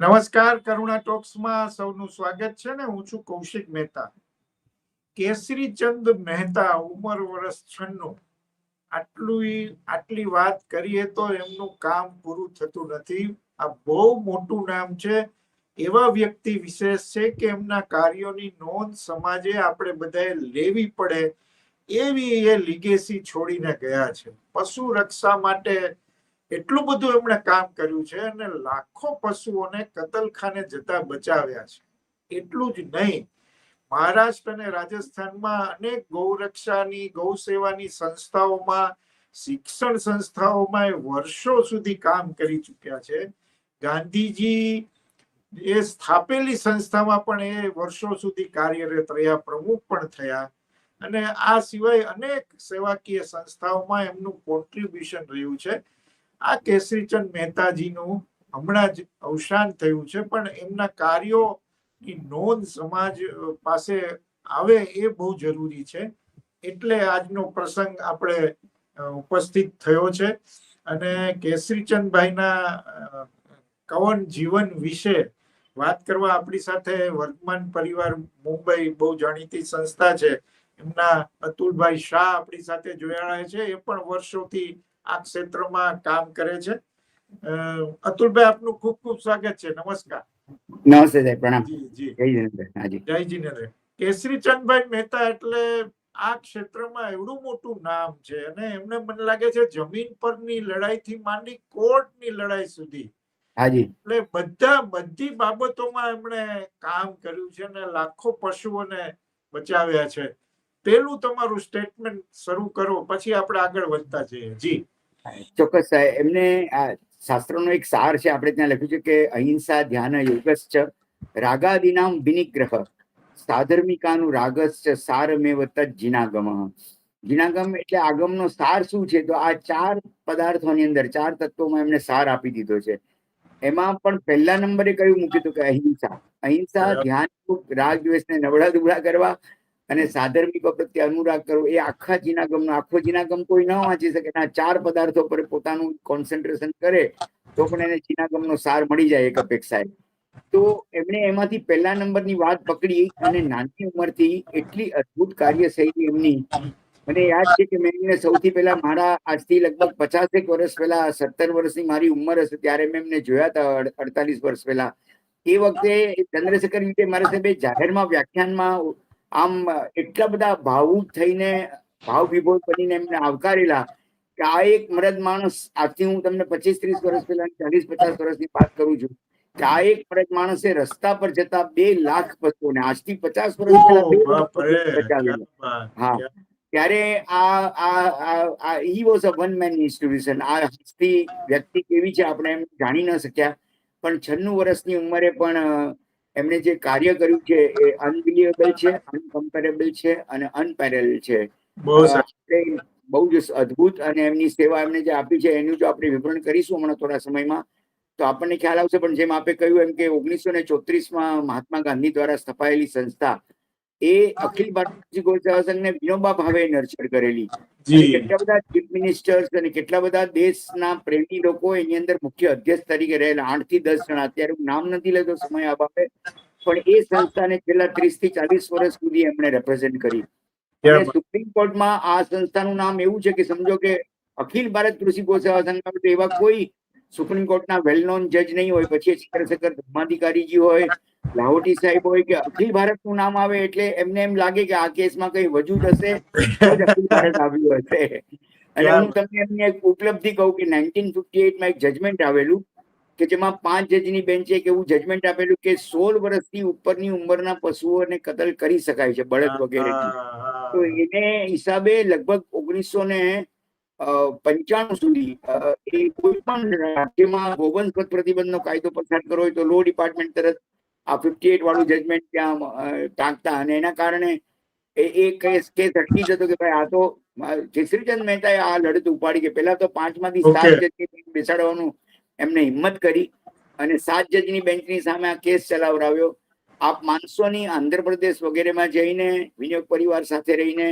નમસ્કાર, કરુણા ટોક્સમાં સૌનું સ્વાગત છે ને હું છું કૌશિક મહેતા. કેસરી ચંદ મહેતા ઉંમર વર્ષ છન્નું. આટલું આટલી વાત કરીએ તો એમનું કામ પૂરું થતું નથી. આ બહુ મોટું નામ છે. એવા વ્યક્તિ વિશેષ છે કે એમના કાર્યોની નોંધ સમાજે આપણે બધાએ લેવી પડે. એવી એ લીગેસી છોડીને ગયા છે. પશુ રક્ષા માટે એટલું બધું એમણે કામ કર્યું છે અને લાખો પશુઓને કતલખાને જતા બચાવ્યા છે. એટલું જ નહીં, મહારાષ્ટ્ર અને રાજસ્થાનમાં અનેક ગૌરક્ષાની ગૌ સેવાની સંસ્થાઓમાં, શિક્ષણ સંસ્થાઓમાં એ વર્ષો સુધી કામ કરી ચૂક્યા છે. ગાંધીજી એ સ્થાપેલી સંસ્થામાં પણ એ વર્ષો સુધી કાર્યરત રહ્યા, પ્રમુખ પણ થયા. અને આ સિવાય અનેક સેવાકીય સંસ્થાઓમાં એમનું કોન્ટ્રીબ્યુશન રહ્યું છે. આ કેસરીચંદ મહેતાજીનું હમણાં જ અવસાન થયું છે, પણ એમના કાર્યોની નોંધ સમાજ પાસે આવે એ બહુ જરૂરી છે. એટલે આજનો પ્રસંગ આપણે ઉપસ્થિત થયો છે. અને કેસરીચંદભાઈના કવન જીવન વિશે વાત કરવા આપણી સાથે વર્તમાન પરિવાર મુંબઈ બહુ જાણીતી સંસ્થા છે. એમના અતુલભાઈ શાહ આપણી સાથે જોડાયા છે. એ પણ વર્ષોથી આ ક્ષેત્રમાં કામ કરે છે. અતુલભાઈ આપનું ખૂબ ખૂબ સ્વાગત છે. નમસ્કાર. નમસ્તે સાહેબ પ્રણામ. જય જિનેન્દ્ર. કેસરી ચંદભાઈ મહેતા એટલે આ ક્ષેત્રમાં એવડું મોટું નામ છે અને એમને મને લાગે છે જમીન પરની લડાઈથી માંડી કોર્ટની લડાઈ સુધી. હાજી એટલે બધા બધી બાબતોમાં એમણે કામ કર્યું છે અને લાખો પશુઓને બચાવ્યા છે. પેલું તમારું સ્ટેટમેન્ટ શરૂ કરો પછી આપણે આગળ વધતા જઈએ. જી. ચોક્કસ એમને આ શાસ્ત્રનો એક સાર છે આપણે ત્યાં લખ્યું છે કે અહિંસા ધ્યાન યોગશ્ચ રાગાદિનામ વિનિગ્રહ સાધર્મિકાનું રાગશ્ચ સારમેવ તજ જીનાગમ. જીનાગમ એટલે આગમનો સાર શું છે? તો આ ચાર પદાર્થોની અંદર ચાર તત્વોમાં એમને સાર આપી દીધો છે. એમાં પણ પહેલા નંબરે કયું મૂક્યું હતું કે અહિંસા? અહિંસા ધ્યાન રાગ દ્વેષને નબળા દુબળા કરવા અને સાધર્મિકો પ્રત્યે અનુરાગ કરવો એ આખા જીનાગમનો, આખો જીનાગમ કોઈ ન વાંચી શકે. આ ચાર પદાર્થો પર પોતાનું કોન્સન્ટ્રેશન કરે, તો પણ એને જીનાગમનો સાર મળી જાય એક અપેક્ષાએ. તો એમણે એમાંથી પહેલા નંબરની વાત પકડી અને નાની ઉંમરથી એટલી અદ્ભુત કાર્યશૈલી એમની. મને યાદ છે કે મેં એમને સૌથી પહેલા મારા આજથી લગભગ પચાસેક વર્ષ પહેલા, સત્તર વર્ષની મારી ઉંમર હશે ત્યારે મેં એમને જોયા હતા અડતાલીસ વર્ષ પહેલા. એ વખતે ચંદ્રશેખર વિજય મારા સાહેબે જાહેરમાં વ્યાખ્યાનમાં આમ એટલા બધા ભાવુક થઈને ભાવ વિભોર બનીને એમને આવકારેલા કે આ એક મરદ માણસ આજથી હું તમને પચીસ ત્રીસ વર્ષ પહેલા ચાલીસ પચાસ વર્ષની વાત કરું છું કે આ એક મરદ માણસે રસ્તા પર જતા બે લાખ પશુઓને આજથી પચાસ વર્ષ પહેલા. હા. ત્યારે આ આ આ he was a one man institution આ હસ્તી વ્યક્તિ કેવી છે આપણે એમ જાણી ન શક્યા પણ છન્નું વર્ષની ઉંમરે પણ એમણે જે કાર્ય કર્યું છે એ અનબિલિવેબલ છે અનકમ્પેરેબલ છે અને અનપેરેલ છે. બહુ જ અદ્ભુત અને એમની સેવા એમને જે આપી છે એનું જો આપણે વિવરણ કરીશું હમણાં થોડા સમયમાં તો આપણને ખ્યાલ આવશે પણ જેમ આપે કહ્યું એમ કે ઓગણીસો ને ચોત્રીસમાં મહાત્મા ગાંધી દ્વારા સ્થપાયેલી સંસ્થા એ અખિલ ભારતીય ગૌ સંઘને વિનોબા ભાવે નર્ચર કરેલી. કેટલા બધા ચીફ મિનિસ્ટર્સ અને કેટલા બધા દેશના પ્રેમી લોકો એની અંદર મુખ્ય અધ્યક્ષ તરીકે રહેલા. આઠથી દસ જણા. અત્યારે હું નામ નથી લેતો સમય અભાવે. પણ એ સંસ્થાને છેલ્લા ત્રીસથી ચાલીસ વર્ષ સુધી એમણે રેપ્રેઝેન્ટ કરી. અને સુપ્રીમ કોર્ટમાં આ સંસ્થાનું નામ એવું છે કે સમજો કે અખિલ ભારત કૃષિ ગોસેવા સંઘ એવા કોઈ સુપ્રીમ કોર્ટના વેલ નોન જજ નહીં હોય પછી ચંદ્રશેખર ધર્માધિકારીજી હોય લાહોટી સાહેબ હોય કે અખિલ ભારતનું નામ આવે એટલે એમને એમ લાગે કે આ કેસમાં કઈ વજૂદ હશે અખિલ ભારત આવ્યું હશે. અને હું તમને એમની એક ઉપલબ્ધિ કહું કે નાઇન્ટીન ફિફ્ટી એટમાં એક જજમેન્ટ આવેલું કે જેમાં પાંચ જજની બેન્ચે એક એવું જજમેન્ટ આપેલું કે સોળ વર્ષથી ઉપરની ઉંમરના પશુઓને કતલ કરી શકાય છે બળદ વગેરે તો એને હિસાબે લગભગ ઓગણીસો ને પંચાણું સુધી એ કોઈ પણ રાજ્યમાં ગોવંશ પ્રતિબંધનો કાયદો પસાર કરવો હોય તો લો ડિપાર્ટમેન્ટ તરફ આ ફિફ્ટી એટ વાળું જજમેન્ટ ત્યાં ટાંકતા અને એના કારણે એ એ કેસ કેસ અટકી જતો કે ભાઈ આ તો જયશ્રીચંદ મહેતાએ આ લડત ઉપાડી કે પહેલા તો પાંચમાંથી સાત જજની બેસાડવાનું એમને હિંમત કરી અને સાત જજની બેન્ચની સામે આ કેસ ચલાવડાવ્યો. આપ માનસો ની આંધ્રપ્રદેશ વગેરેમાં જઈને વિનિયોગ પરિવાર સાથે રહીને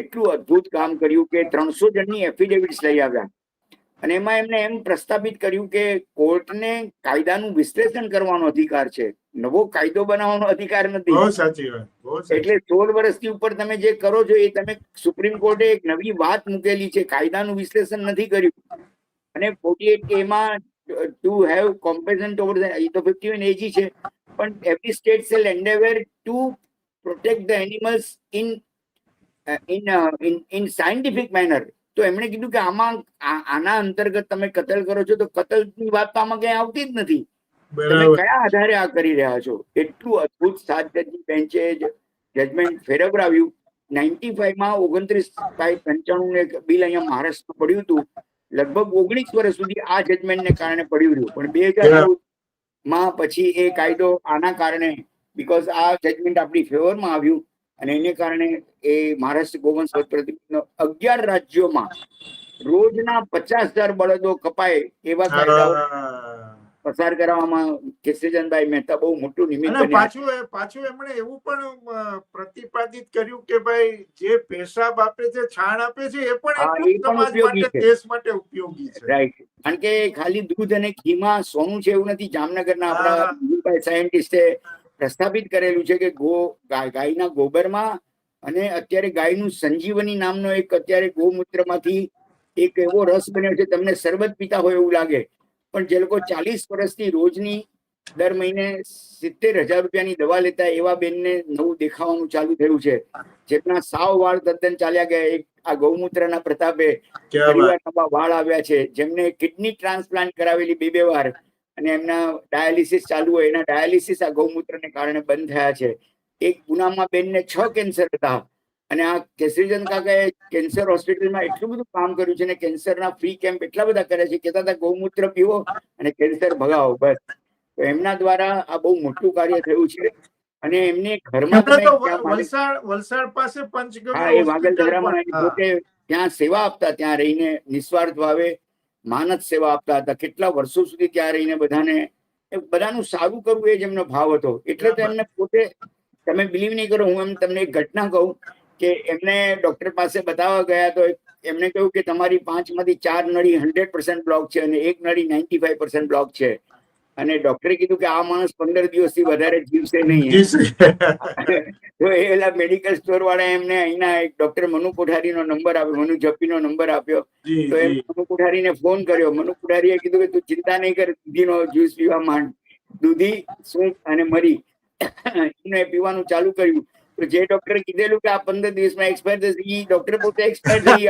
એટલું અદ્ભુત કામ કર્યું કે ત્રણસો જણની એફિડેવિટ્સ લઈ આવ્યા. અને એમાં એમને એમ પ્રસ્થાપિત કર્યું કે કોર્ટને કાયદાનું વિશ્લેષણ કરવાનો અધિકાર છે. નવો કાયદો બનાવવાનો અધિકાર નથી. એટલે સોળ વર્ષથી ઉપર તમે જે કરો છો એ તમે સુપ્રીમ કોર્ટે એક નવી વાત મૂકેલી છે. કાયદાનું વિશ્લેષણ નથી કર્યું. અને ફોર્ટી એટ એમાં ટુ હેવ કોમ્પેશન ઓવર એ તો ફિફ્ટી વન એજી છે. પણ every state shall endeavour to protect the animals in in in in scientific manner તો એમણે કીધું કે આમાં આના અંતર્ગત તમે કતલ કરો છો તો કતલની વાત તો આમાં કઈ આવતી જ નથી. તમે કયા આધારે આ કરી રહ્યા છો? એટલું અદભુત સાત જજની બેન્ચે જજમેન્ટ ફેરવરાવ્યું નાઇન્ટી ફાઈવમાં ઓગણત્રીસ ફાઈવ પંચાણું એક બિલ અહીંયા મહારાષ્ટ્રમાં પડ્યું હતું. લગભગ ઓગણીસ વર્ષ સુધી આ જજમેન્ટને કારણે પડ્યું રહ્યું. પણ બે હજારમાં પછી એ કાયદો આના કારણે બીકોઝ આ જજમેન્ટ આપણી ફેવરમાં આવ્યું. અને એને કારણે એ મહારાષ્ટ્ર ગોવંશ વધ પ્રતિબંધનો અગિયાર રાજ્યોમાં રોજના પચાસ હજાર બળદો કપાય એવા કાયદાઓ પસાર કરવામાં કેસરીચંદભાઈ મહેતા બહુ મોટું નિમિત્ત પાછું પાછું એમણે એવું પણ પ્રતિપાદિત કર્યું કે ભાઈ જે પેશાબ આપે છે છાણ આપે છે એ પણ સમાજ માટે દેશ માટે ઉપયોગી છે. રાઈટ કારણ કે ખાલી દૂધ અને ઘીમાં સોનું છે એવું નથી. જામનગરના. આપણા સાયન્ટિસ્ટે પ્રસ્થાપિત કરેલું છે કે ગો ગાયના ગોબરમાં અને અત્યારે ગાયનું સંજીવની નામનો એક અત્યારે ગૌમૂત્રમાંથી એક એવો રસ બન્યો છે તમને શરબત પીતા હોય એવું લાગે. પણ જે લોકો ચાલીસ વર્ષથી રોજની દર મહિને સિત્તેર હજાર રૂપિયાની દવા લેતા એવા બેનને નવું દેખાવાનું ચાલુ થયું છે. જેમના સાવ વાળ તદ્દન ચાલ્યા ગયા. એક આ ગૌમૂત્રના પ્રતાપે નવા વાળ આવ્યા છે. જેમને કિડની ટ્રાન્સપ્લાન્ટ કરાવેલી બે બે વાર. અને એમના ડાયાલિસિસ ચાલુ હોય એના ડાયાલિસિસ આ ગૌમૂત્રને કારણે બંધ થયા છે. એક ગુનામાં બેનને છ કેન્સર હતા. અને આ કેસરીચંદ કાકાએ કેન્સર હોસ્પિટલમાં એટલું બધું કામ કર્યું છે ને કેન્સરના ફ્રી કેમ્પ એટલા બધા કર્યા છે કહેતા હતા ગૌમૂત્ર પીવો અને કેન્સર ભગાવો. બસ. તો એમના દ્વારા આ બહુ મોટું કાર્ય થયું છે. અને એમને ઘરમાં વલસાડ વલસાડ પાસે પંચગવી હા એ વાગલધરામાં પણ- પોતે ત્યાં સેવા આપતા ત્યાં રહીને નિસ્વાર્થ ભાવે માનદ સેવા આપતા હતા. કેટલા વર્ષો સુધી ત્યાં રહીને બધાને બધાનું સારું કરવું એ જ એમનો ભાવ હતો. એટલે તો એમને પોતે, તમે બિલીવ નહીં કરો, હું એમ તમને એક ઘટના કહું કે એમને ડોક્ટર પાસે બતાવવા ગયા તો એમને કહ્યું કે તમારી પાંચમાંથી ચાર નળી હંડ્રેડ પર્સન્ટ બ્લોક છે અને એક નળી નાઇન્ટી ફાઈવ પર્સન્ટ બ્લોક છે. અને ડોક્ટરે કીધું કે આ માણસ પંદર દિવસથી વધારે જીવશે નહીં તો એ પેલા મેડિકલ સ્ટોર વાળા એમને અહીંના એક ડોક્ટર મનુ કોઠારીનો નંબર આપ્યો મનુ જપ્પીનો નંબર આપ્યો. તો એમ જી. મનુ કોઠારીને ફોન કર્યો. મનુ કોઠારીએ કીધું કે તું ચિંતા નહીં કર દૂધીનો જ્યુસ પીવા માંડ. દૂધી સૂંઠ અને મરી. એને પીવાનું ચાલુ કર્યું. તો જે ડોક્ટરે કીધેલું કે આ પંદર દિવસમાં એક્સપાયર થશે એ ડોક્ટર પોતે એક્સપાયર થઈ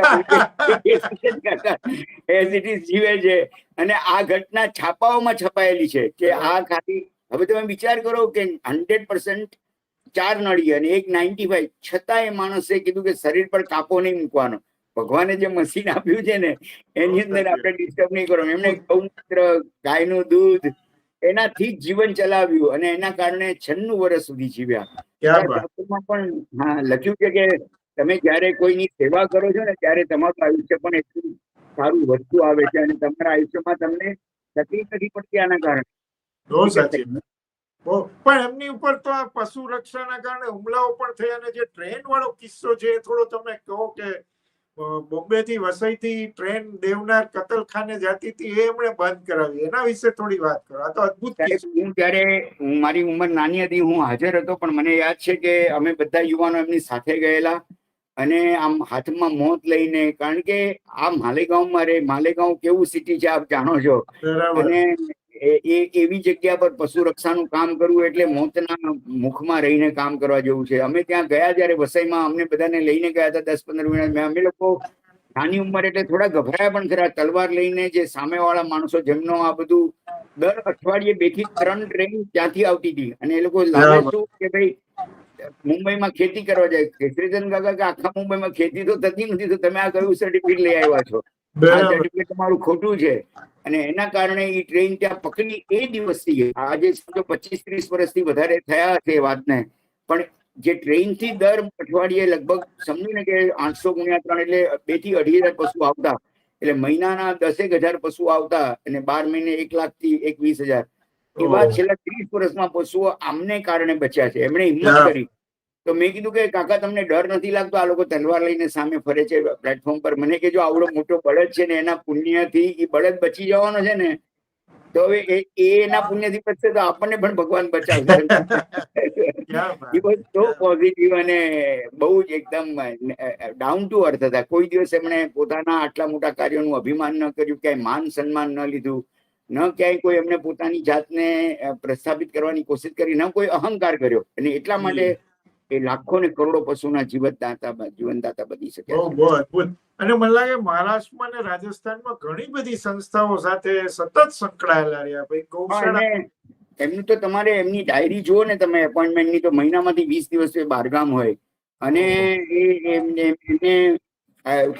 એઝ ઇટ ઇઝ જીવે છે. અને આ ઘટના છાપાઓમાં છપાયેલી છે કે આ ખાલી હવે તમે વિચાર કરો કે હંડ્રેડ પર્સન્ટ ચાર નળી અને એક નાઇન્ટી ફાઈવ છતાં એ માણસે કીધું કે શરીર પર કાપો નહીં મૂકવાનો. ભગવાને જે મશીન આપ્યું છે ને એની અંદર આપણે ડિસ્ટર્બ નહીં કરવાનું. એમને ગૌમૂત્ર ગાયનું દૂધ એનાથી જ જીવન ચલાવ્યું અને એના કારણે છન્નું વર્ષ સુધી જીવ્યા. પણ હા લખ્યું છે કે તમે જયારે કોઈની સેવા કરો છો ને ત્યારે તમારું આયુષ્ય પણ એટલું સારું વધતું આવે છે અને તમારા આયુષ્યમાં તમને તકલીફ નથી પડતી આના કારણે. બહુ સાચી પણ એમની ઉપર તો આ પશુ રક્ષાના કારણે હુમલાઓ પણ થયા અને જે ટ્રેન વાળો કિસ્સો છે એ થોડો તમે કહો કે બોમ્બે થી વસઈ થી ટ્રેન દેવનાર કતલખાને જતી હતી એ એમણે બંધ કરાવી. એના વિશે થોડી વાત કરો. આ તો અદભુત હું ત્યારે હું મારી ઉંમર નાની હતી હું હાજર હતો પણ મને યાદ છે કે અમે બધા યુવાનો એમની સાથે ગયેલા અને આમ હાથમાં મોત લઈને કારણ કે આ માલેગાંવમાં રે માલેગાંવ કેવું સિટી છે આપ જાણો છો. અને એ એ- એવી જગ્યા પર પશુ રક્ષાનું કામ કરવું એટલે મોતના મુખમાં રહીને કામ કરવા જેવું છે. અમે ત્યાં ગયા જ્યારે વસઈમાં અમને બધાને લઈને ગયા હતા દસ પંદર મિનિટ. અમે લોકો નાની ઉંમર એટલે થોડા ગભરાયા પણ ખરા. તલવાર લઈને જે સામેવાળા માણસો જેમનો આ બધું દર અઠવાડિયે બેથી ત્રણ ટ્રેન ત્યાંથી આવતી હતી. અને એ લોકો લાગે શું કે ભાઈ મુંબઈમાં ખેતી કરવા જાય. કેસરીચંદ કાકા કે આખા મુંબઈમાં ખેતી તો થતી નથી તો તમે આ કયું સર્ટિફિકેટ લઈ આવ્યા છો? આ સર્ટિફિકેટ તમારું ખોટું છે. અને એના કારણે એ ટ્રેન ત્યાં પકડી એ દિવસથી આજે સમજો પચીસ ત્રીસ વર્ષથી વધારે થયા હશે એ વાતને. પણ જે ટ્રેનથી દર અઠવાડિયે લગભગ સમજો ને કે આઠસો ગુણ્યા ત્રણ એટલે બેથી અઢી હજાર પશુ આવતા. એટલે મહિનાના દસેક હજાર પશુ આવતા અને બાર મહિને એક લાખથી એકવીસ હજાર. એવા છેલ્લા ત્રીસ વર્ષમાં પશુઓ આમને કારણે બચ્યા છે. એમણે હિંમત કરી. તો મેં કીધું કે કાકા તમને ડર નથી લાગતો? આ લોકો તલવાર લઈને સામે ફરે છે પ્લેટફોર્મ પર. મને કે જો આવડો મોટો બળદ છે ને એના પુણ્યથી એ બળદ બચી જવાનો છે ને તો હવે એ એના પુણ્યથી બચશે તો આપણને પણ ભગવાન બચાવશે. એ વોઝ સો પોઝિટિવ અને બહુ જ એકદમ ડાઉન ટુ અર્થ હતા. કોઈ દિવસ એમણે પોતાના આટલા મોટા કાર્યોનું અભિમાન ન કર્યું ક્યાંય માન સન્માન ન લીધું ન ક્યાંય કોઈ એમને પોતાની જાતને પ્રસ્થાપિત કરવાની કોશિશ કરી ન કોઈ અહંકાર કર્યો. અને એટલા માટે એ લાખો ને કરોડો પશુના જીવનદાતા જીવનદાતા બની શકે. બહુ બહુ અદભુત. અને મને લાગે મહારાષ્ટ્રમાં અને રાજસ્થાનમાં ઘણી બધી સંસ્થાઓ સાથે સતત સંકળાયેલા રહ્યા. ભાઈ ગૌશાળા એમનું તો તમારે એમની ડાયરી જુઓ ને તમે એપોઇન્ટમેન્ટની તો મહિનામાંથી વીસ દિવસ એ બહારગામ હોય. અને એ એમને એમને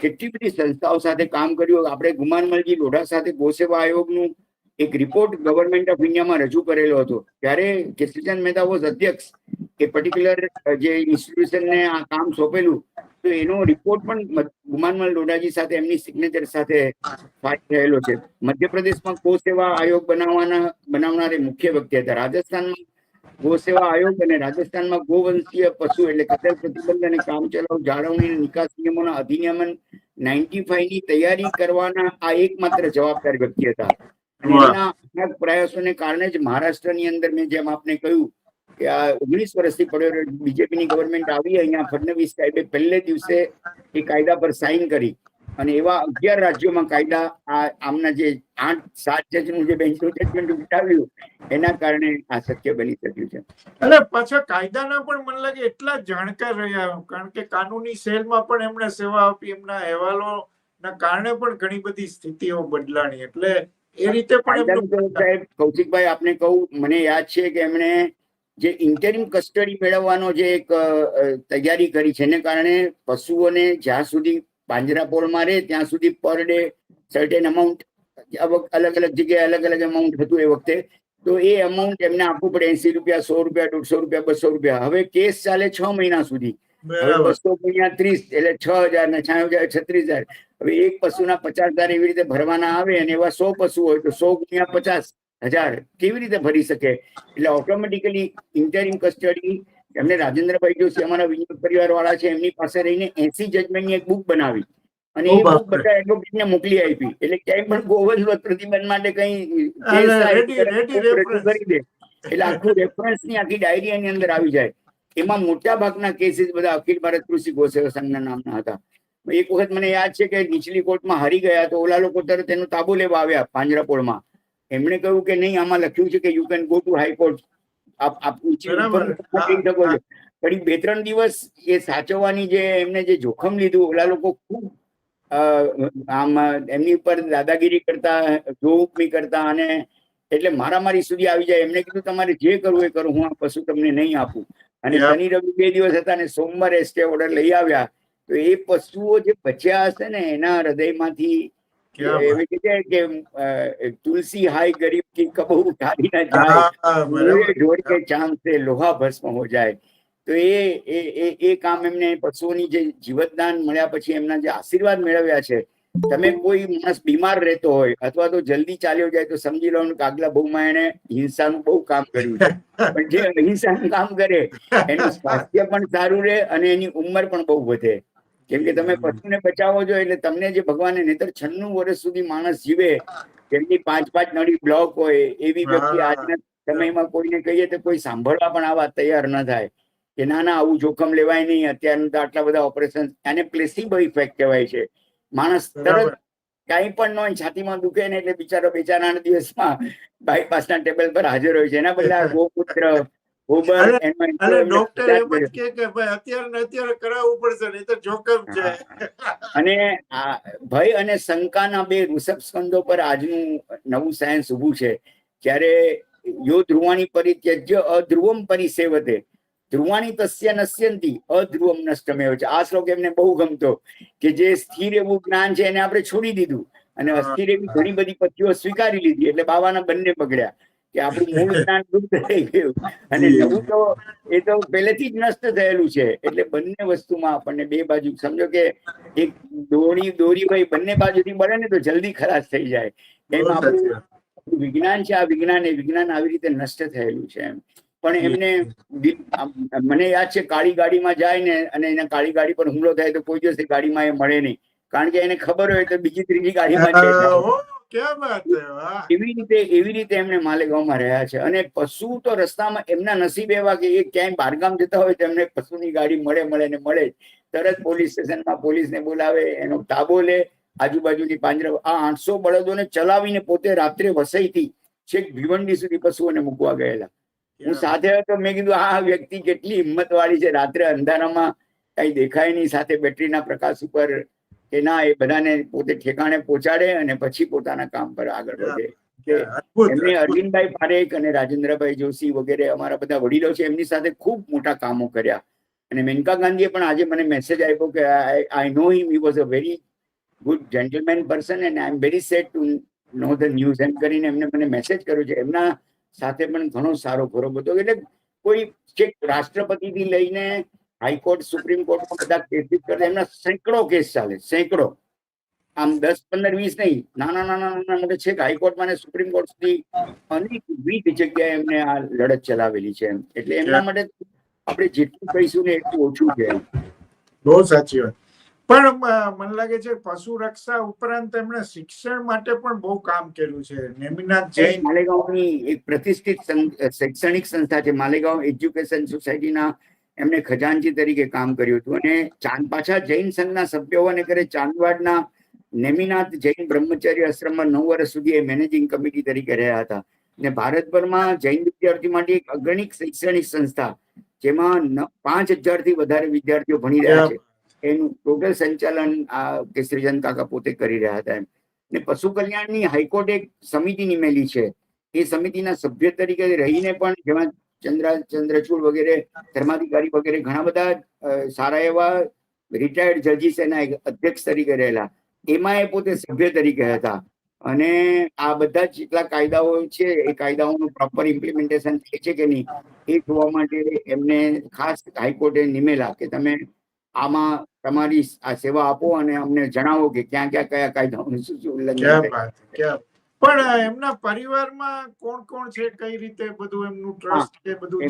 કેટલી બધી સંસ્થાઓ સાથે કામ કર્યું. આપણે ગુમાન મલજી લોઢા સાથે ગોસેવા આયોગનું એક રિપોર્ટ ગવર્મેન્ટ ઓફ ઇન્ડિયામાં રજૂ કરેલો હતો. ત્યારે કેસરીચંદ મહેતા વોઝ અધ્યક્ષ એ પર્ટિક્યુલર જે ઇન્સ્ટિટ્યુશનને આ કામ સોંપેલું, તો એનો રિપોર્ટ પણ ગુમાનમલ ડોડાજી સાથે, એમની સિગ્નેચર સાથે ફાઇલ થયેલો છે. મધ્યપ્રદેશમાં ગો સેવા આયોગ બનાવવાના, બનાવનાર મુખ્ય વ્યક્તિ હતા. રાજસ્થાનમાં ગો સેવા આયોગ અને રાજસ્થાનમાં ગોવંશીય પશુ એટલે કતલ પ્રતિબંધ અને કામચલાઉ જાળવણી નિકાસ નિયમોના અધિનિયમન નાઇન્ટી ફાઇવની તૈયારી કરવાના આ એકમાત્ર જવાબદાર વ્યક્તિ હતા. પ્રયાસોને કારણે જ મહારાષ્ટ્રની અંદર મેં જેમ આપને કહ્યું કે આ ઓગણીસ વર્ષથી પડ્યો બીજેપીની ગવર્મેન્ટ આવી અહીંયા ફડણવીસ સાહેબે પહેલે દિવસે એ કાયદા પર સાઇન કરી. અને એવા અગિયાર રાજ્યોમાં કાયદા આ આમના જે આઠ સાત જજનું જે બેન્ચનું જજમેન્ટ ઉઠાવ્યું એના કારણે આ શક્ય બની શક્યું છે. અને પાછા કાયદાના પણ મને લાગે એટલા જાણકાર રહ્યા કારણ કે કાનૂની સેલમાં પણ એમણે સેવા આપી એમના અહેવાલો ના કારણે પણ ઘણી બધી સ્થિતિઓ બદલાણી. એટલે એ રીતે પણ સાહેબ કૌશિકભાઈ આપને કહું મને યાદ છે કે એમણે જે ઇન્ટરિમ કસ્ટડી મેળવવાનો જે એક તૈયારી કરી છે એને કારણે પશુઓને જ્યાં સુધી પાંજરાપોળમાં રહે ત્યાં સુધી પર ડે સર્ટેન અમાઉન્ટ અલગ અલગ જગ્યાએ અલગ અલગ અમાઉન્ટ હતું એ વખતે. તો એ અમાઉન્ટ એમને આપવું પડે એસી રૂપિયા સો રૂપિયા દોઢસો રૂપિયા બસો રૂપિયા. હવે કેસ ચાલે છ મહિના સુધી. બસો ગુણ્યા ત્રીસ એટલે છ હજાર ને છ હજાર છત્રીસ હજાર. હવે એક પશુના પચાસ હજાર એવી રીતે ભરવાના આવે અને એવા સો પશુ હોય તો સો ગુણ્યા પચાસ હજાર કેવી રીતે ભરી શકે? એટલે ઓટોમેટિકલી ઇન્ટરિમ કસ્ટડી એમને રાજેન્દ્રભાઈ જોશી અમારા વિનિયોગ પરિવાર વાળા છે એમની પાસે રહીને એસી જજમેન્ટની એક બુક બનાવી અને એ બુક બધા એડવોકેટને મોકલી આપી. એટલે ક્યાંય પણ ગોવંશ પ્રતિબંધ માટે કઈ. કરી દે. એટલે આખું રેફરન્સની આખી ડાયરી એની અંદર આવી જાય. એમાં મોટા ભાગના કેસીસ બધા અખિલ ભારત કૃષિ ગોસેવા સંઘના નામના હતા. એક વખત મને યાદ છે કે નીચલી કોર્ટમાં હારી ગયા તો ઓલા લોકો તરત એનો તાબો લેવા આવ્યા પાંજરાપોળમાં. એમણે કહ્યું કે નહીં આમાં લખ્યું છે કે you can go to high court પણ બે ત્રણ દિવસ એ સાચવવાની જે એમને જે જોખમ લીધું ઓલા લોકો ખૂબ આમ એમની ઉપર દાદાગીરી કરતા જોઉકમી કરતા અને એટલે મારામારી સુધી આવી જાય. એમને કીધું તમારે જે કરવું એ કરો. હું આ પશુ તમને નહીં આપું. અને શનિ રવિ બે દિવસ હતા અને સોમવારે સ્ટે ઓર્ડર લઈ આવ્યા. તો એ પશુઓ જે બચ્યા હશે ને એના હૃદયમાંથી કે તુલસી હાય ગરીબ કી કબૂ ઉઠારી ના જાય. ઢોર કે ચાંદ से લોહા ભસ્મ હો જાય. તો એ એ એ કામ એમને પશુઓની જે જીવતદાન મળ્યા પછી એમના જે આશીર્વાદ મેળવ્યા છે તમે કોઈ માણસ બીમાર રહેતો હોય અથવા તો જલ્દી ચાલ્યો જાય તો સમજી લો કાગલા આગલા બહુમાં એને હિંસાનું બહુ કામ કર્યું છે. પણ જે અહિંસાનું કામ કરે એનું સ્વાસ્થ્ય પણ સારું રહે અને એની ઉંમર પણ બહુ વધે. કેમ કે તમે પશુને બચાવો છો એટલે તમને જે ભગવાને નહીતર છન્નું વર્ષ સુધી માણસ જીવે જેમની પાંચ પાંચ નળી બ્લોક હોય એવી વ્યક્તિ. આજના સમયમાં કોઈને કહીએ તો કોઈ સાંભળવા પણ આવા તૈયાર ન થાય. કે ના ના આવું જોખમ લેવાય નહીં. અત્યારના તો આટલા બધા ઓપરેશન આને પ્લેસિબો ઇફેક્ટ કહેવાય છે. માણસ. તરત કાંઈ પણ ન હોય છાતીમાં દુખે ને એટલે બિચારો બેચારાના દિવસમાં બાયપાસના ટેબલ પર હાજર હોય છે. એના બદલે આ ગોપુત્ર ગોબર અરે, એનો એનો અને ડોક્ટર એમ જ કે કે ભાઈ અત્યારે ને અત્યારે કરાવવું પડશે નહીં તો જોખમ છે. અને ભય અને શંકાના બે ઋષભ સ્કંદો પર આજનું નવું સાયન્સ ઊભું છે. જ્યારે યો ધ્રુવાણી પરિત્યજ્ય અધ્રુવમ પરિસેવતે. ધ્રુવાણી તસ્ય નશ્યંતી અધ્રુવમ નષ્ટમેવ છે. આ શ્લોક એમને બહુ ગમતો કે જે સ્થિર એવું જ્ઞાન છે એને આપણે છોડી દીધું. અને અસ્થિર એવી ઘણી બધી પત્તીઓ સ્વીકારી લીધી એટલે બાવાના બંને બગડ્યા. કે આપણું મૂળ જ્ઞાન લુપ્ત થઈ ગયું. અને નવું તો એ તો પહેલેથી જ નષ્ટ થયેલું છે. એટલે બંને વસ્તુમાં આપણને બે બાજુ સમજો કે એક દોરી દોરી ભાઈ બંને બાજુથી મળે ને તો જલ્દી ખલાસ થઈ જાય. એમ આપણું વિજ્ઞાન છે આ વિજ્ઞાન એ વિજ્ઞાન આવી રીતે નષ્ટ થયેલું છે એમ. પણ એમને મને યાદ છે કાળી ગાડીમાં જાય ને અને એના કાળી ગાડી પર હુમલો થાય તો કોઈ દિવસ ગાડીમાં એ મળે નહીં. કારણ કે એને ખબર હોય તો બીજી ત્રીજી ગાડીમાં એવી રીતે એવી રીતે એમણે માલેગાંવમાં રહ્યા છે. અને પશુ તો રસ્તામાં એમના નસીબ એવા કે એ ક્યાંય બહારગામ જતા હોય તો એમને પશુની ગાડી મળે મળે ને મળે તરત પોલીસ સ્ટેશનમાં પોલીસને બોલાવે એનો તાબો લે. આજુબાજુની પાંજરા આ આઠસો બળદોને ચલાવીને પોતે રાત્રે વસઈથી છેક ભીવંડી સુધી પશુઓને મૂકવા ગયેલા. હું સાથે હતો મેં કીધું આ વ્યક્તિ કેટલી હિંમત વાળી છે. રાત્રે અંધારામાં કઈ દેખાય નહીં. સાથે બેટરીના પ્રકાશ ઉપર કે ના એ બધાને પોતે ઠેકાણે પહોંચાડે અને પછી પોતાના કામ પર આગળ વધે. એમને અરવિંદભાઈ પારેખ અને રાજેન્દ્રભાઈ જોશી વગેરે અમારા બધા વડીલો છે એમની સાથે ખૂબ મોટા કામો કર્યા. અને મેનકા ગાંધીએ પણ આજે મને મેસેજ આપ્યો કે I know him he was a very good gentleman person and I am very sad to know the news એમ કરીને એમને મને મેસેજ કર્યો છે. એમના સાથે પણ ઘણો સારો ખોરાક હતો એટલે કોઈ રાષ્ટ્રપતિથી લઈને હાઈકોર્ટ સુપ્રીમ કોર્ટમાં બધા કેસીસ કરે એમના સેંકડો કેસ ચાલે સેંકડો. આમ દસ પંદર વીસ નહીં નાના નાના નાના મોટે છેક હાઈકોર્ટમાં અને સુપ્રીમ કોર્ટ સુધી અનેક વીક જગ્યાએ એમને આ લડત ચલાવેલી છે એમ. એટલે એમના માટે આપણે જેટલું કહીશું ને એટલું ઓછું છે બહુ સાચી વાત. પણ મને લાગે છે પશુ રક્ષા ઉપરાંત એમણે શિક્ષણ માટે પણ બહુ કામ કર્યું છે. નેમિનાથ જૈન માલેગાંવની એક પ્રતિષ્ઠિત શૈક્ષણિક સંસ્થા છે માલેગાંવ એજ્યુકેશન સોસાયટીના એમણે ખજાનજી તરીકે કામ કર્યું હતું. અને ચાંદ પાછા જૈન સંઘના સભ્યો અને કરે ચાંદવાડના નેમિનાથ જૈન બ્રહ્મચર્ય આશ્રમમાં નવ વર્ષ સુધી એ મેનેજિંગ કમિટી તરીકે રહ્યા હતા. ને ભારતભરમાં જૈન વિદ્યાર્થી માટે એક અગ્રણી શૈક્ષણિક સંસ્થા, જેમાં પાંચ પાંચ હજારથી વધારે વિદ્યાર્થીઓ ભણી રહ્યા છે. એનું ટોટલ સંચાલન આ કેસરીચંદ કાકા પોતે કરી રહ્યા હતા એમ. ને પશુ કલ્યાણની હાઈકોર્ટે એક સમિતિ નિમેલી છે. એ સમિતિના સભ્ય તરીકે રહીને પણ જેમાં ચંદ્ર ચંદ્રચૂડ વગેરે ધર્માધિકારી વગેરે ઘણા બધા સારા એવા રિટાયર્ડ જજીસ એના અધ્યક્ષ તરીકે રહેલા. એમાં એ પોતે સભ્ય તરીકે હતા. અને આ બધા જેટલા કાયદાઓ છે એ કાયદાઓનું પ્રોપર ઇમ્પ્લિમેન્ટેશન થાય છે કે નહીં એ જોવા માટે એમને ખાસ હાઈકોર્ટે નિમેલા કે તમે આમાં તમારી આ સેવા આપો અને અમને જણાવો કે ક્યાં ક્યાં કયા કાયદાઓનું શું શું ઉલ્લંઘન પણ એમના પરિવારમાં કોણ કોણ છે? કઈ રીતે બધું એમનું ટ્રસ્ટ છે બધું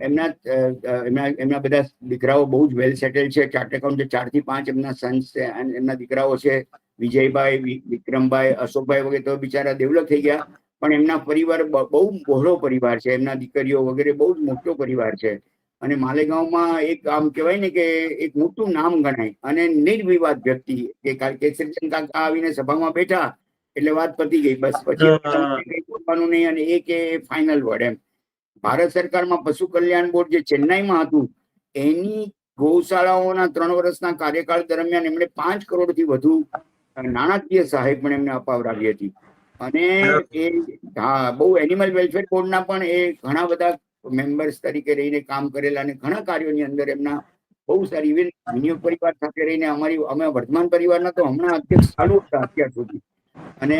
એમના એમના બધા દીકરાઓ બહુ જ વેલ સેટલ છે. ચાર્ટ એકાઉન્ટ ચારથી પાંચ એમના સન્સ છે અને એમના દીકરાઓ છે વિજયભાઈ વિક્રમભાઈ અશોકભાઈ વગેરે તો બિચારા ડેવલપ થઈ ગયા. પણ એમના પરિવાર બહુ બહોળો પરિવાર છે. એમના દીકરીઓ વગેરે બહુ જ મોટો પરિવાર છે. અને માલેગાંવમાં એક આમ કહેવાય ને કે એક મોટું નામ ગણાય અને નિર્વિવાદ વ્યક્તિ કે કા- કેસરીચંદ કાકા આવીને સભામાં બેઠા એટલે વાત પતી ગઈ બસ. પછી બોલવાનું નહીં અને એ કે ફાઇનલ વર્ડ એમ. ભારત સરકારમાં પશુ કલ્યાણ બોર્ડ જે ચેન્નાઈમાં હતું એની ગૌશાળાઓના ત્રણ વર્ષના કાર્યકાળ દરમિયાન એમણે પાંચ કરોડથી વધુ નાણાકીય સહાય પણ એમને અપાવડાવી હતી. અને એ હા બહુ એનિમલ વેલફેર બોર્ડના પણ એ ઘણા બધા મેમ્બર્સ તરીકે રહીને કામ કરેલા અને ઘણા કાર્યોની અંદર એમના બહુ સારી ઇવન પરિવાર સાથે રહીને અમારી અમે વર્તમાન પરિવારના તો હમણાં અધ્યક્ષ ચાલુ હતા અત્યાર સુધી. અને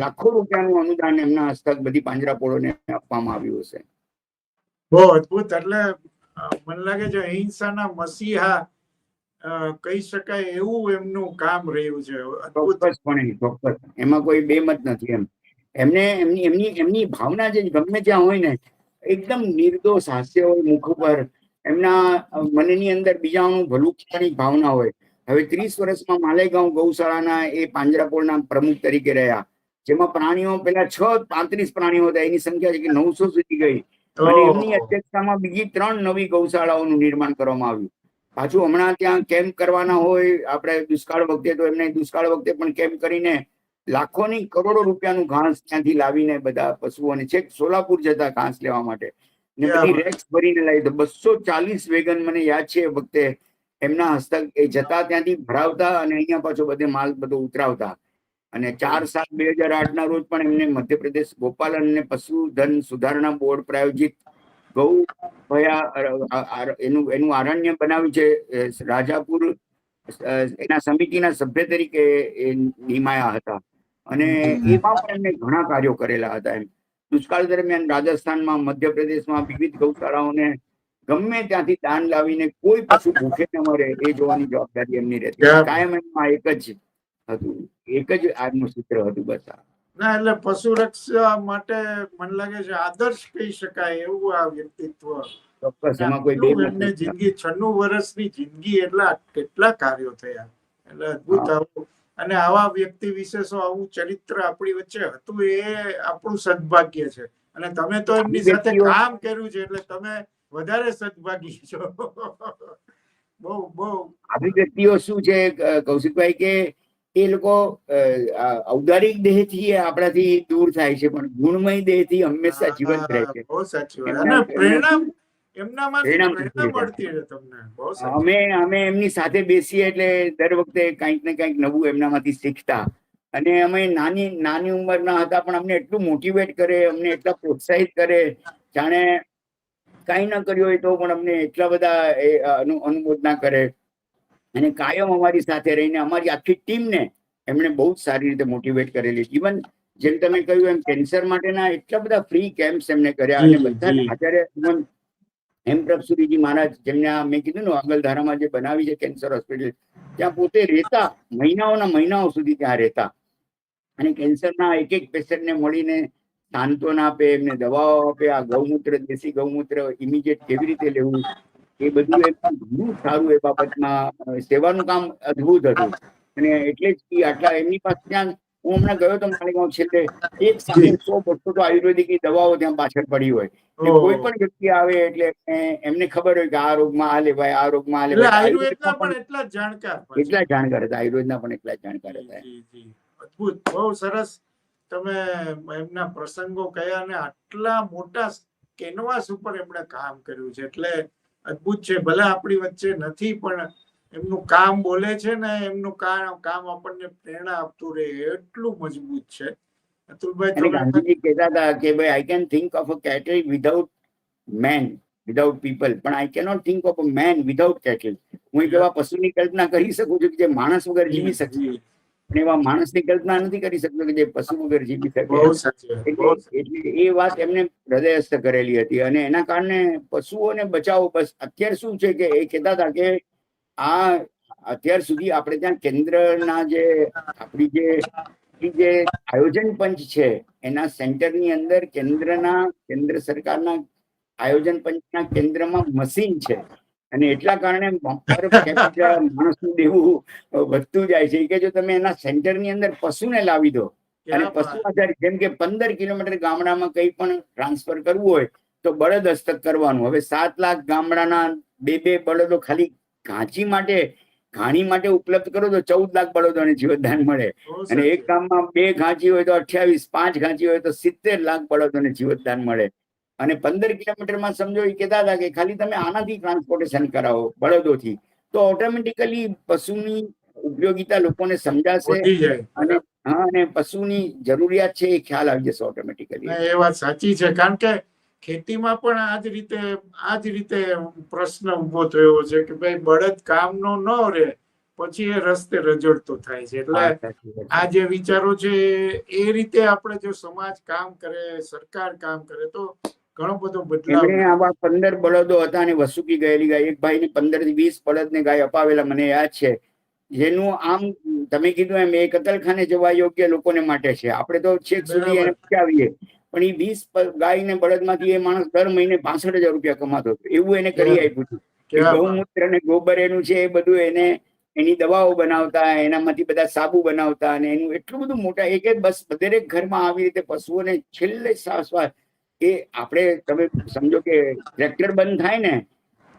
લાખો રૂપિયાનું અનુદાન એમના હસ્તક બધી પાંજરાપોળોને આપવામાં આવ્યું હશે. બહુ અદભુત. એટલે મને લાગે છે અહિંસાના મસીહા કહી શકાય એવું એમનું કામ રહ્યું છે. ચોક્કસપણે ચોક્કસ. એમાં કોઈ બેમત નથી એમ. એમને એમની એમની એમની ભાવના જે ગમે ત્યાં હોય ને એકદમ નિર્દોષ હાસ્ય હોય મુખ ઉપર. એમના મનની અંદર બીજાનું ભલું કરવાની ભાવના હોય. હવે ત્રીસ વર્ષમાં માલેગાંવ ગૌશાળાના એ પાંજરાપોળના પ્રમુખ તરીકે રહ્યા. જેમાં પ્રાણીઓ પેલા છ પાંત્રીસ પ્રાણીઓ હતા. એની સંખ્યા છે કે નવસો સુધી ગઈ. અને એમની અધ્યક્ષતામાં બીજી ત્રણ નવી ગૌશાળાઓનું નિર્માણ કરવામાં આવ્યું. પાછું હમણાં ત્યાં કેમ્પ કરવાના હોય આપણે દુષ્કાળ વખતે તો એમને દુષ્કાળ વખતે પણ કેમ્પ કરીને લાખોની કરોડો રૂપિયાનું ઘાસ ત્યાંથી લાવીને બધા પશુઓને છેક સોલાપુર જતા ઘાસ લેવા માટે. ને બધી રેક્સ ભરીને લાવી. તો બસો ચાલીસ વેગન મને યાદ છે એ વખતે એમના હસ્તક એ જતા ત્યાંથી ભરાવતા અને અહીંયા પાછો બધે માલ બધો ઉતરાવતા. અને ચાર સાત બે હજાર આઠ ના રોજ પણ એમને મધ્યપ્રદેશ ગોપાલન અને પશુધન સુધારણા બોર્ડ પ્રાયોજિત ગૌ એનું એનું આરણ્ય બનાવ્યું છે રાજાપુર એના સમિતિના સભ્ય તરીકે એ નિમાયા હતા. અને એમાં પણ એમને ઘણા કાર્યો કરેલા હતા એમ. દુષ્કાળ દરમિયાન રાજસ્થાનમાં મધ્યપ્રદેશમાં વિવિધ ગૌશાળાઓને ગમે ત્યાંથી દાન લાવીને કોઈ પશુ ભૂખે ન મરે એ જોવાની જવાબદારી એમની રહેતી કાયમ એમાં એક જ હતું. એક જ આજનું સૂત્ર હતું બસ આ. ના એટલે પશુ રક્ષા માટે મને લાગે છે આદર્શ કહી શકાય એવું આ વ્યક્તિત્વ. ચોક્કસ એમાં કોઈ બે. જિંદગી છન્નું વર્ષની જિંદગી એટલા કેટલા કાર્યો થયા. એટલે અદભુત આવું. અને આવા વ્યક્તિ વિશેષો આવું ચરિત્ર આપણી વચ્ચે હતું એ આપણું સદભાગ્ય છે. અને તમે તો એમની સાથે કામ કર્યું છે એટલે તમે વધારે સદભાગી છો. બહુ બહુ. અભિવ્યક્તિઓ શું છે કૌશિકભાઈ કે એ લોકો ઔદારિક દેહથી આપણાથી દૂર થાય છે પણ ગુણમય દેહથી હંમેશા જીવંત રહે છે. બહુ સાચી વાત. અને પ્રેરણા અમે અમે એમની સાથે બેસીએ એટલે દર વખતે કંઈક ને કંઈક નવું એમનામાંથી શીખતા. અને અમે નાની નાની ઉંમરના હતા પણ અમને એટલું મોટિવેટ કરે અમને એટલા પ્રોત્સાહિત કરે. જાણે કાંઈ ન કર્યું હોય તો પણ અમને એટલા બધા એ અનુ અનુમોદના કરે. અને કાયમ અમારી સાથે રહીને અમારી આખી ટીમને એમણે બહુ જ સારી રીતે મોટિવેટ કરેલી. ઇવન જેમ તમે કહ્યું એમ કેન્સર માટેના એટલા બધા ફ્રી કેમ્પ્સ એમને કર્યા અને જી, બધા જી. આચાર્ય ઇવન હેમ પ્રભસુરીજી મહારાજ જેમને આ મેં કીધું ને આગલધારામાં જે બનાવી છે કેન્સર હોસ્પિટલ ત્યાં પોતે રહેતા મહિનાઓના મહિનાઓ સુધી ત્યાં રહેતા. અને કેન્સરના એક એક પેશન્ટને મળીને સાંત્વના આપે એમને દવાઓ આપે આ ગૌમૂત્ર દેશી ગૌમૂત્ર ઇમિડિયેટ કેવી રીતે લેવું? એ બધું એમનું ઘણું સારું એ બાબતમાં સેવાનું કામ અદ્ભુત હતું. અને એટલે જ આટલા એમની પાસે ત્યાં હું હમણાં ગયો તો માલેગાંવ છેલ્લે એક સો બસો તો આયુર્વેદિક દવાઓ ત્યાં પાછળ પડી હોય. કે કોઈ પણ વ્યક્તિ આવે એટલે એમને- ખબર હોય કે આ રોગમાં આ લેવાય આ રોગમાં આ લેવાય. આયુર્વેદના પણ એટલા જાણકાર. એટલા જાણકાર હતા આયુર્વેદના પણ એટલા જાણકાર હતા. અદ્ભુત બહુ સરસ. તમે એમના પ્રસંગો કયા અને આટલા મોટા કેનવાસ ઉપર એમણે કામ કર્યું છે? એટલે અદભુત છે. ભલે આપણી વચ્ચે નથી પણ એમનું કામ બોલે છે ને એમનું કામ કામ આપણને પ્રેરણા આપતું રહે. એટલું મજબૂત છે. અતુલભાઈ ગાંધીજી કહેતા હતા કે ભાઈ I can think of a country without man without people પણ I cannot think of a man without cattle હું એક એવા પશુની કલ્પના કરી શકું છું કે જે માણસ વગર જીવી શકશે. જી, પણ એવા માણસની કલ્પના નથી કરી શકતો કે જે પશુ વગર જીવી શકે. એટલે એ વાત એમને હૃદયસ્થ કરેલી હતી. અને એના કારણે પશુઓને બચાવો બસ અત્યારે શું છે કે એ કહેતા હતા કે આ અત્યાર સુધી આપણે ત્યાં કેન્દ્રના જે આપણી જે જે આયોજન પંચ છે એના સેન્ટરની અંદર કેન્દ્રના કેન્દ્ર સરકારના આયોજન પંચના કેન્દ્રમાં મશીન છે. અને એટલા કારણે માણસનું દેવું વધતું જાય છે કે જો તમે એના સેન્ટરની અંદર પશુને લાવી દો અને પશુ આધારિત જેમ કે પંદર કિલોમીટર ગામડામાં કંઈ પણ ટ્રાન્સફર કરવું હોય તો બળદ હસ્તક કરવાનું. હવે સાત લાખ ગામડાના બે બે બળદો ખાલી ઘાંચી માટે ઘાણી માટે ઉપલબ્ધ કરો તો ચૌદ લાખ બળદોને જીવતદાન મળે. અને એક ગામમાં બે ઘાંચી હોય તો અઠ્યાવીસ પાંચ ઘાંચી હોય તો સિત્તેર લાખ બળદોને જીવતદાન મળે. અને પંદર કિલોમીટરમાં સમજો એ કહેતા હતા કે ખાલી તમે આનાથી ટ્રાન્સપોર્ટેશન કરાવો બળદોથી. તો ઓટોમેટિકલી પશુની ઉપયોગિતા લોકોને સમજાશે અને હા અને પશુની જરૂરિયાત છે એ ખ્યાલ આવી જશે ઓટોમેટિકલી એ વાત સાચી છે કારણ કે ખેતીમાં પણ આ જ રીતે આ જ રીતે પ્રશ્ન ઊભો થયો છે કે ભાઈ બળદ કામનો ન રહે પછી એ રસ્તે રજડતો થાય છે. એટલે આ જે વિચારો છે એ રીતે આપણે જો સમાજ કામ કરે સરકાર કામ કરે તો ઘણો બધો બદલાવ એમણે આવા પંદર બળદો હતા અને વસુકી ગયેલી ગાય. એક ભાઈને પંદરથી વીસ બળદ ને ગાય અપાવેલા મને યાદ છે. જેનું આમ તમે કીધું એમ એ કતલખાને જવા યોગ્ય લોકોને માટે છે. આપણે તો છેક સુધી એને પચાવીએ. પણ એ વીસ ગાય ને બળદમાંથી એ માણસ દર મહિને પાસઠ હજાર રૂપિયા કમાતો હતો. એવું એને કરી આપ્યું હતું. ગૌમૂત્ર અને ગોબર એનું છે એ બધું એને એની દવાઓ બનાવતા એનામાંથી બધા સાબુ બનાવતા અને એનું એટલું બધું મોટા એક એક બસ દરેક ઘરમાં આવી રીતે પશુઓને છેલ્લે શ્વાસ એ આપણે તમે સમજો કે ટ્રેક્ટર બંધ થાય ને,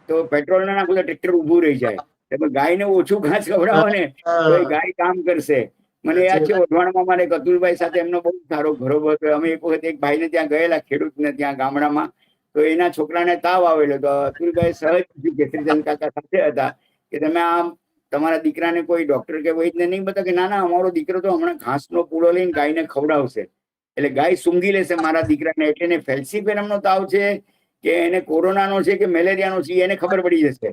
તો પેટ્રોલ ના નાખો તો ટ્રેક્ટર ઊભું રહી જાય. તમે ગાયને ઓછું ઘાસ ખવડાવો ને, તો ગાય કામ કરશે. મને યાદ છે, ઓઢવાણમાં મારે કતુલભાઈ સાથે એમનો બહુ સારો ઘરો હતો અમે એક વખત એક ભાઈને ત્યાં ગયેલા ખેડૂતને ત્યાં ગામડામાં. તો એના છોકરાને તાવ આવેલો, તો અતુલભાઈ સહજ કેસરીચંદ કે કાકા સાથે હતા કે તમે આમ તમારા દીકરાને કોઈ ડોક્ટર કે વૈદ્યને નહીં બતા કે ના ના, અમારો દીકરો તો હમણાં ઘાસનો પૂળો લઈને ગાયને ખવડાવશે. એટલે ગાય સૂંઘી લેશે મારા દીકરાને. એટલે એને ફેલ્સીફેરમનો તાવ છે કે એને કોરોનાનો છે કે મેલેરિયાનો છે એને ખબર પડી જશે.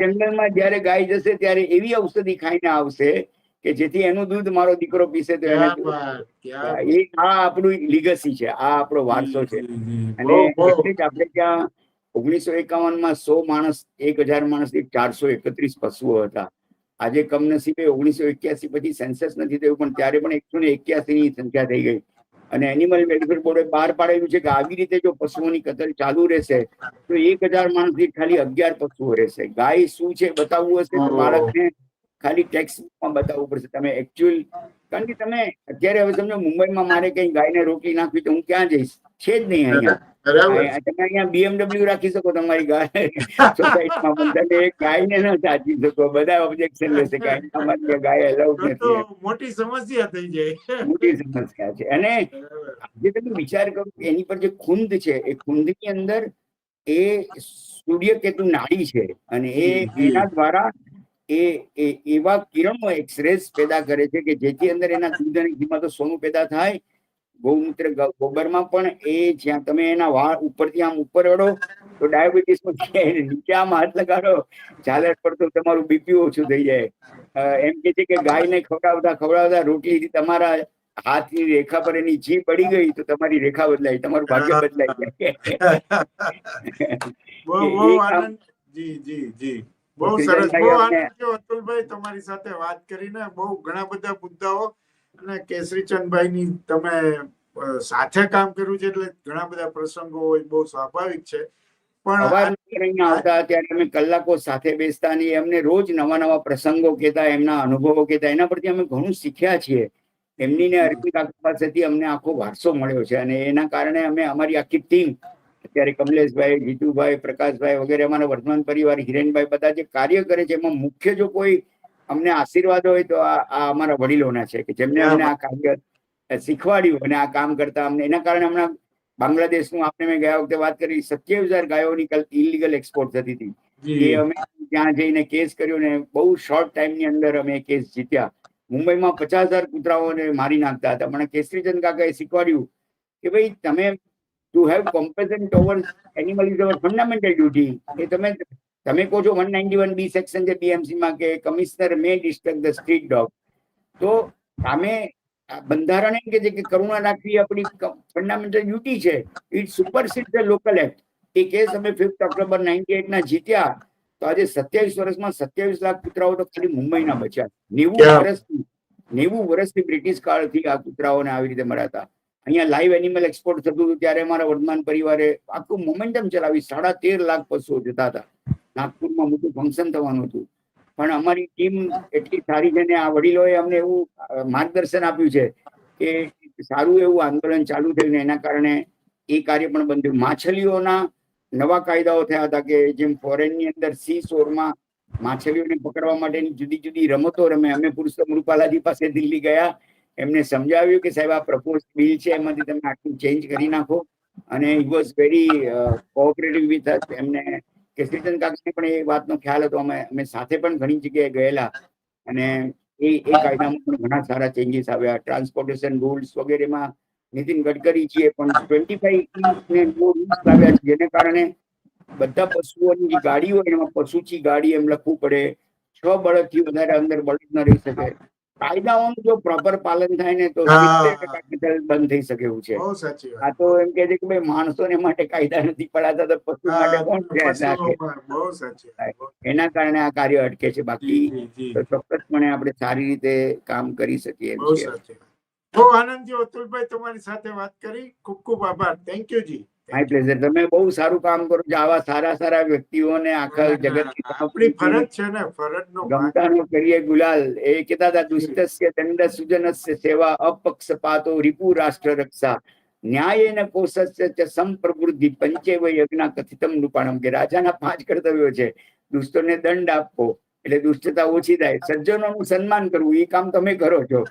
જંગલમાં જયારે ગાય જશે ત્યારે એવી ઔષધિ ખાઈને આવશે કે જેથી એનું દૂધ મારો દીકરો પીશે તો એને. એ આ આપણું લીગસી છે આ આપણો વારસો છે. અને આપણે ત્યાં ઓગણીસો એકાવનમાં સો માણસ એક હજાર માણસ ચારસો એકત્રીસ પશુઓ હતા. આજે કમનસીબે ઓગણીસો એક્યાસી પછી સેન્સસ નથી થયું પણ ત્યારે પણ એકસો ને એક્યાસી ની સંખ્યા થઈ ગઈ. અને એનિમલ વેલફેર બોર્ડે બહાર પાડેલું છે કે આવી રીતે જો પશુઓની કતલ ચાલુ રહેશે તો એક હજાર માણસ દીઠ ખાલી અગિયાર પશુઓ રહેશે. ગાય શું છે બતાવવું હશે? તો બાળકને ખાલી ટેક્સમાં બતાવવું પડશે. તમે એકચ્યુઅલ કારણ કે તમે અત્યારે હવે સમજો મુંબઈમાં મારે કઈ ગાયને રોકી નાખવી તો હું ક્યાં જઈશ? છે જ નહીં અહીંયા. બરાબર. તમે અહીંયા બીએમડબલ્યુ રાખી શકો તમારી ગાય. સોસાયટીમાં પણ તમે એક ગાયને ન સાચી શકો. બધા ઓબ્જેક્શન લેશે કે અમારી ગાય તો નથી. મોટી સમસ્યા થઈ જાય. મોટી સમસ્યા છે. અને જે તમે વિચાર કરો એની પર જે ખુંદ છે એ ખુંદની અંદર એ સૂર્ય કેતુ નાડી છે અને એ. એના દ્વારા એ એ- એવા કિરણો એક્સરેસ પેદા કરે છે કે જેથી અંદર એના દૂધ અને ઘીમાં તો સોનું પેદા થાય ગૌમૂત્ર ગોબરમાં પણ એ જ્યાં તમે એના વાળ ઉપરથી આમ ઉપર વળો તો ડાયાબિટીસ નીચે આમ હાથ લગાડો ઝાલર પર તો તમારું બીપી ઓછું થઈ જાય. એમ કે છે કે ગાયને ખવડાવતા ખવડાવતા રોટલીથી તમારા હાથની રેખા પર એની જી પડી ગઈ તો તમારી રેખા બદલાય તમારું ભાગ્ય બદલાઈ જાય. જી જી જી. બહુ સરસ બહુ આનંદ તમારી સાથે વાત કરીને બહુ ઘણા બધા મુદ્દાઓ અને કેસરીચંદભાઈ ની તમે સાથે કામ કર્યું છે એટલે ઘણા બધા પ્રસંગો હોય બહુ સ્વાભાવિક છે. પણ આવતા ત્યારે અમે કલાકો સાથે બેસતા અને એમને રોજ નવા નવા પ્રસંગો કહેતા એમના અનુભવો કહેતા એના પરથી અમે ઘણું શીખ્યા છીએ. એમની ને અર્પિત પાસેથી અમને આખો વારસો મળ્યો છે અને એના કારણે અમે અમારી આખી ટીમ અત્યારે કમલેશભાઈ જીતુભાઈ પ્રકાશભાઈ વગેરે અમારા વર્તમાન પરિવાર હિરેનભાઈ બધા જે કાર્ય કરે છે એમાં મુખ્ય જો કોઈ અમને આશીર્વાદ હોય તો આ અમારા વડીલોના છે કે જેમને અમને આ કાર્ય શીખવાડ્યું અને આ કામ કરતા અમને એના કારણે હમણાં બાંગ્લાદેશનું આપણે મેં ગયા વખતે વાત કરી સત્યાવીસ હજાર ગાયોની ઇલીગલ એક્સપોર્ટ થતી હતી. એ અમે ત્યાં જઈને કેસ કર્યો ને બહુ શોર્ટ ટાઈમની અંદર અમે કેસ જીત્યા. મુંબઈમાં પચાસ હજાર કૂતરાઓને મારી નાખતા હતા. મને કેસરીચંદ કાકાએ શીખવાડ્યું કે ભાઈ તમે to have compassion over animal is our fundamental duty એ તમે તમે કહો છો one ninety one B section છે બીએમસીમાં કે commissioner may destruct the street dog તો સામે બંધારણ એમ કે છે કે કરુણા રાખવી આપણી ફંડામેન્ટલ ડ્યુટી છે. It supersede the local act A case અમે ફિફ્થ ઓક્ટોબર નાઇન્ટી એટ ના જીત્યા. તો આજે સત્યાવીસ વર્ષમાં સત્યાવીસ લાખ કૂતરાઓ તો ખાલી મુંબઈના બચ્યા. નેવું? વર્ષથી નેવું વર્ષથી બ્રિટિશ કાળથી આ કૂતરાઓને આવી રીતે મળ્યા અહીંયા લાઈવ એનિમલ એક્સપોર્ટ થતું હતું ત્યારે અમારા વર્ધમાન પરિવારે આખું મોમેન્ટમ ચલાવી. સાડા તેર લાખ પશુઓ જતા હતા. નાગપુરમાં મોટું ફંક્શન થવાનું હતું. પણ અમારી ટીમ એટલી સારી છે ને આ વડીલોએ અમને એવું માર્ગદર્શન આપ્યું છે કે સારું એવું આંદોલન ચાલુ થયું ને એના કારણે એ કાર્ય પણ બંધ થયું. માછલીઓના નવા કાયદાઓ થયા હતા કે જેમ ફોરેનની અંદર સી શોરમાં માછલીઓને પકડવા માટેની જુદી જુદી રમતો રમે. અમે પુરુષોત્તમ રૂપાલાજી પાસે દિલ્હી ગયા. એમને સમજાવ્યું કે સાહેબ આ પ્રપોઝ બિલ છે, એમાંથી તમે આટલું ચેન્જ કરી નાખો. અને he was very cooperative with us એમને કેસરીચંદ કાકાને પણ એ વાતનો ખ્યાલ હતો. અમે અમે સાથે પણ ઘણી જગ્યાએ ગયેલા અને એ એ કાયદામાં પણ ઘણા સારા ચેન્જીસ આવ્યા. ટ્રાન્સપોર્ટેશન રૂલ્સ વગેરેમાં નીતિન ગડકરી છીએ પણ ટ્વેન્ટી ફાઈવ ને રૂલ્સ આવ્યા છે. જેને કારણે બધા પશુઓની જે ગાડી હોય એમાં પશુચી ગાડી એમ લખવું પડે. છ બળદથી વધારે અંદર બળદ ન રહી શકે. કાયદાઓનું જો પ્રોપર પાલન થાય ને તો બંધ થઈ શકે એવું છે. આ તો એમ કે છે કે ભાઈ માણસોને માટે કાયદા નથી પડાતા તો પશુ માટે કોણ પ્રયાસ એના કારણે આ કાર્ય અટકે છે. બાકી તો ચોક્કસપણે આપણે સારી રીતે કામ કરી શકીએ બહુ છીએ. સાચી વાત. બહુ આનંદ થયો અતુલભાઈ તમારી સાથે વાત કરી. ખૂબ ખૂબ આભાર. Thank you ji. My pleasure તમે બહુ સારું કામ કરો છો. આવા સારા સારા વ્યક્તિઓને આખા જગત આપણી ફરજ છે ને ફરજ નો ગમતાનો કરીએ ગુલાલ. એ કહેતા હતા દુષ્ટસ્ય દંડ સુજનસ્ય સેવા અપક્ષપાતો રિપુ રાષ્ટ્ર રક્ષા. ન્યાયેન કોષસ્ય ચ સંપ્રવૃદ્ધિ પંચેવ યજ્ઞ કથિતમ રૂપાણમ. કે રાજાના પાંચ કર્તવ્યો છે. દુષ્ટોને દંડ આપવો. એટલે દુષ્ટતા ઓછી થાય. સજ્જનોનું સન્માન કરવું એ કામ તમે કરો છો.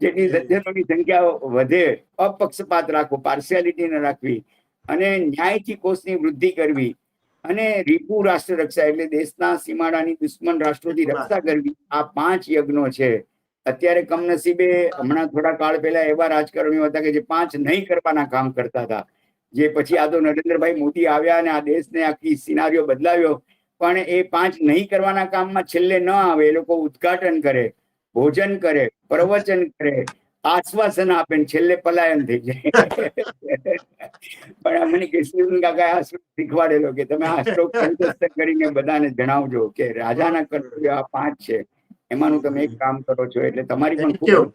જેથી સજ્જનોની સંખ્યા વધે. અપક્ષપાત રાખવો પાર્શિયાલિટી ન રાખવી. અને ન્યાયથી કોષની વૃદ્ધિ કરવી. અને રીપુ રાષ્ટ્ર રક્ષા એટલે દેશના સીમાડાની દુશ્મન રાષ્ટ્રોથી રક્ષા કરવી. આ પાંચ યજ્ઞો છે. અત્યારે કમનસીબે હમણાં થોડા કાળ પહેલા એવા રાજકારણીઓ હતા કે જે પાંચ નહીં કરવાના કામ કરતા હતા. જે પછી આ તો નરેન્દ્રભાઈ મોદી આવ્યા અને આ દેશને આખી સિનારીઓ બદલાવ્યો. પણ એ પાંચ નહીં કરવાના કામમાં છેલ્લે ન આવે એ લોકો ઉદ્ઘાટન કરે ભોજન કરે પ્રવચન કરે આશ્વાસન આપે ને છેલ્લે પલાયન થઈ જાય. પણ મને કૃષ્ણ કાકા આ શીખવાડેલો કે તમે આ શ્લોક કંઠસ્થ કરીને બધાને જણાવજો કે રાજાના કર્તવ્ય આ પાંચ છે. એમાંનું તમે એક કામ કરો છો એટલે તમારી પણ ખૂબ.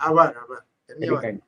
આભાર આભાર. ધન્યવાદ.